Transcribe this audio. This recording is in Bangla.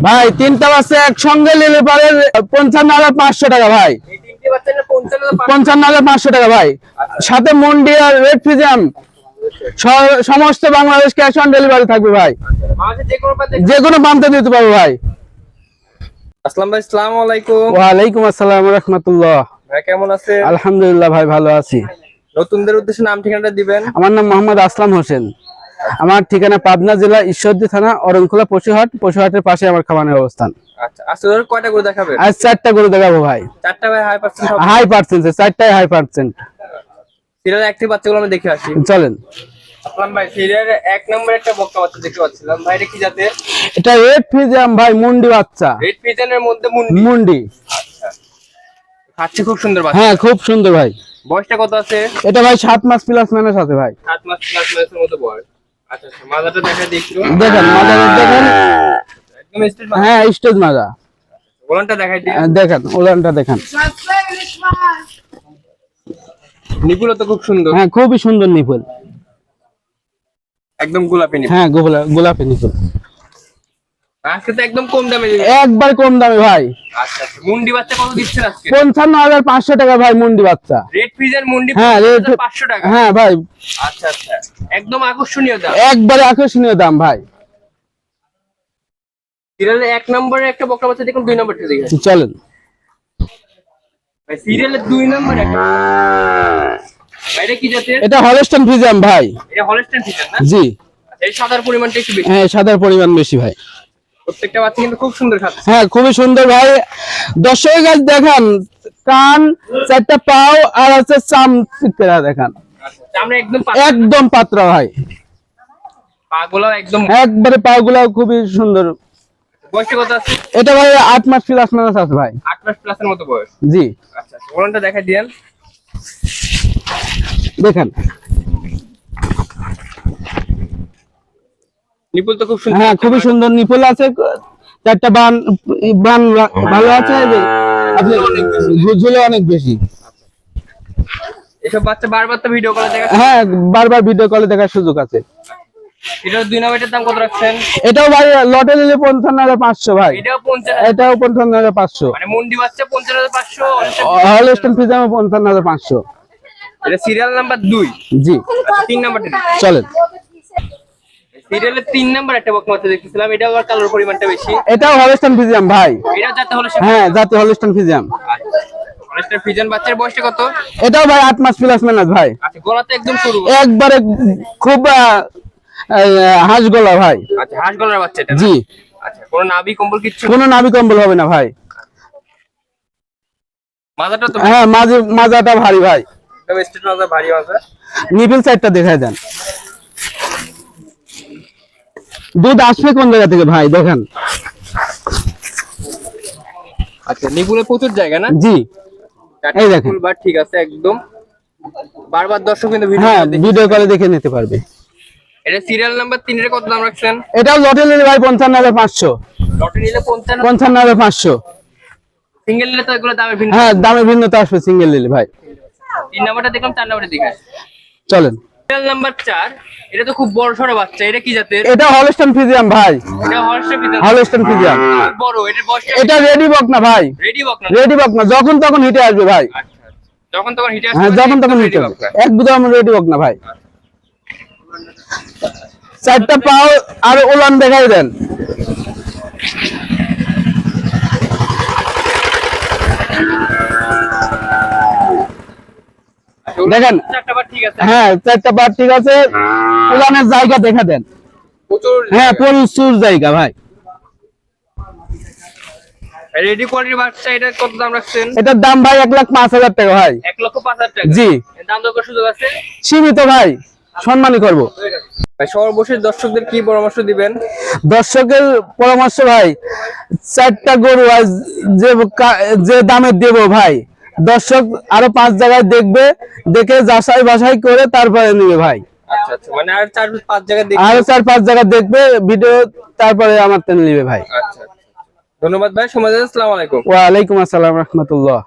ভাই তিনটা বাচ্চা একসঙ্গে নিলে পারে পঞ্চান্ন হাজার পাঁচশো টাকা ভাই। পঞ্চান্ন হাজার পাঁচশো। টাকা ভাই। সাথে মন্ডি আর রেড ফিজাম সমস্ত বাংলাদেশ ক্যাশ অন ডেলিভারি থাকবে ভাই। যে কোনো প্রান্তে দিতে পারব ভাই। আসসালাম ভাই আসসালামু আলাইকুম। ওয়ালাইকুম আসসালাম রহমতুল্লাহ। ভাই কেমন আছে আলহামদুলিল্লাহ ভাই ভালো আছি। নতুনদের উদ্দেশ্যে নাম ঠিকানাটা দিবেন। আমার নাম মোহাম্মদ আসলাম হোসেন। আমার ঠিকানা পাবনা জেলা ঈশ্বরদী থানা অরণখোলা পশুহাট। পশুহাটের পাশে আমার খামানের অবস্থান। আচ্ছা আজ চারটা করে দেখাবো ভাই। হাই পার্সেন্ট সব হাই পার্সেন্ট চারটাই হাই পার্সেন্ট সিরিয়াল একটি বাচ্চাগুলো আমি দেখে আসি। চলেন। আসলাম ভাই সিরিয়াল এক নম্বর একটা বক্তা বাচ্চা দেখতে পাচ্ছিলাম। ভাই এটা কি জাতের? এটা রেড ভাই মুন্ডি বাচ্চা। রেড মধ্যে মুন্ডি। মুন্ডি। খাচ্ছে খুব সুন্দর বাচ্চা। হ্যাঁ খুব সুন্দর ভাই। বয়সটা কত আছে? এটা ভাই সাত মাস প্লাস ম্যানেজ আছে ভাই। সাত মাস প্লাস মাসের মতো বয়স। আচ্ছা আচ্ছা মাজাটা দেখা দিই দেখেন মাঝে দেখেন। একদম স্ট্রেট মাজা হ্যাঁ স্টেজ মাজা। ওলানটা দেখাই দিই। হ্যাঁ, দেখেন উদাহরণটা দেখেন। নিপুলো তো খুব সুন্দর। হ্যাঁ খুবই সুন্দর নিপুল। একদম গোলাপি নিপুল। হ্যাঁ গোলাপি নিপুল। আজকে তো একদম কম দামে একবার কম দামে ভাই। আচ্ছা আচ্ছা। মুন্ডি বাচ্চা কত দিচ্ছেন আজকে? টাকা ভাই মুন্ডি বাচ্চা। রেড ফ্রিজের মুন্ডি হ্যাঁ, টাকা। হ্যাঁ ভাই। আচ্ছা আচ্ছা। একদম আকর্ষণীয় দাম। একবারে আকর্ষণীয় দাম ভাই। সিরিয়ালে এক নম্বরে একটা বকরা বাচ্চা দেখুন দুই নম্বরটা চলেন। ভাই সিরিয়ালে দুই নম্বর একটা। কি জাতের? এটা হলস্টন ভাই। এটা হলস্টেন না? জি। আচ্ছা, এই সাদার পরিমাণটা একটু বেশি। হ্যাঁ সাদার পরিমাণ বেশি ভাই। প্রত্যেকটা বাচ্চা কিন্তু খুব সুন্দর খাচ্ছে। হ্যাঁ খুবই সুন্দর ভাই। দর্শক গাছ দেখান কান চারটা পাও আর হচ্ছে চাম দেখান। একদম পাতলা। ভাই। একদম একবারে খুবই সুন্দর। আছে? এটা ভাই আট মাস প্লাস মাস আছে ভাই। আট মাস প্লাসের মতো বয়স। জি। আচ্ছা আচ্ছা দিয়েন। দেখেন। নিপুল তো খুব সুন্দর হ্যাঁ খুবই সুন্দর নিপুল আছে চারটা বান বান ভালো আছে ঝুলে অনেক বেশি। এসব বাচ্চা বারবার তো ভিডিও কলে দেখা হ্যাঁ বারবার ভিডিও কলে দেখার সুযোগ আছে। এটার দুই নম্বরটার দাম কত রাখছেন? এটাও ভাই লটে নিলে পঞ্চান্ন হাজার পাঁচশো ভাই। এটাও এটাও পঞ্চান্ন হাজার পাঁচশো। মানে মুন্ডি বাচ্চা হাজার পাঁচশো হলস্টন ফিজামে পঞ্চান্ন হাজার পাঁচশো। এটা সিরিয়াল নাম্বার দুই। জি। তিন নাম্বারটা দিন। চলেন সিরিয়ালের তিন নাম্বার একটা বকমা বাচ্চা দেখতেছিলাম। এটা আবার কালোর পরিমাণটা বেশি। এটাও হলস্টন ফিজিয়াম ভাই। এটা হ্যাঁ জাতীয় হলস্টন ফিজিয়াম অনেকটা ফিজন বাচ্চার বয়সটা কত? এটাও ভাই আট মাস প্লাস ম্যানেজ ভাই। আচ্ছা গলা তো একদম সরু। একবারে খুব হাঁস গলা ভাই। আচ্ছা হাঁস গলার বাচ্চা জি। আচ্ছা কোনো নাভি কম্বল কোনো নাবি কম্বল হবে না ভাই। মাথাটা তো হ্যাঁ মাজাটা ভারী ভাই। মাজা ভারী নিপিল সাইডটা দেখায় দেন। দুধ আসবে কোন জায়গা থেকে ভাই? দেখেন। আচ্ছা নিপুলে প্রচুর জায়গা না? জি। এই দেখেন। ঠিক আছে একদম। বারবার দর্শক কিন্তু ভিডিও হ্যাঁ ভিডিও কলে দেখে নিতে পারবে। এটা সিরিয়াল নাম্বার কত দাম রাখছেন? লটে নিলে ভাই লটে নিলে পঞ্চান্ন পঞ্চান্ন হাজার পাঁচশো। সিঙ্গেল নিলে তো এগুলো দামে ভিন্ন হ্যাঁ দামে ভিন্নতা আসবে সিঙ্গেল নিলে ভাই। তিন নাম্বারটা দেখলাম চার নাম্বারটা দিকে চলেন। নাম্বার চার এটা তো খুব বড় সড়ো বাচ্চা এটা কি জাতের? এটা হলস্টন ফিজিয়াম ভাই। এটা হর্ষে বিধান হলস্টন ফিজিয়াম বড় বয়সটা এটা রেডি বক না ভাই। রেডি বক না। রেডি বক না যখন তখন হিটে আসবে ভাই। আচ্ছা আচ্ছা। যখন তখন হিটে হ্যাঁ যখন তখন হিটে আসবে। একদম রেডি বক না ভাই। চারটা পাও আর উলান দেখাই দেন। দেখেন। চারটা বার ঠিক আছে। হ্যাঁ চারটা বার ঠিক আছে। উলানের জায়গা দেখা দেন। হ্যাঁ প্রচুর জায়গা ভাই। রেডি কোয়ালিটির বাচ্চা এটা কত দাম রাখছেন? এটার দাম ভাই এক লাখ পাঁচ হাজার টাকা ভাই। এক লক্ষ পাঁচ হাজার টাকা। জি। দাম দরকার সুযোগ আছে? সীমিত ভাই। সম্মানই করব। ভাই সর্বশেষ দর্শকদের কি পরামর্শ দিবেন? দর্শকের পরামর্শ ভাই চারটা গরু আজ যে কা- যে দামে দেব ভাই। দর্শক আরও পাঁচ জায়গায় দেখবে দেখে যাচাই বাসাই করে তারপরে নিবে ভাই। আচ্ছা আচ্ছা মানে আর চার পাঁচ জায়গা দেখবে? ভিডিও তারপরে আমার তেল নিবে ভাই। আচ্ছা। ধন্যবাদ ভাই সমাজ আসসালামাইকুম আলাইকুম। ওয়ালাইকুম আসসালাম রহমতুল্লাহ।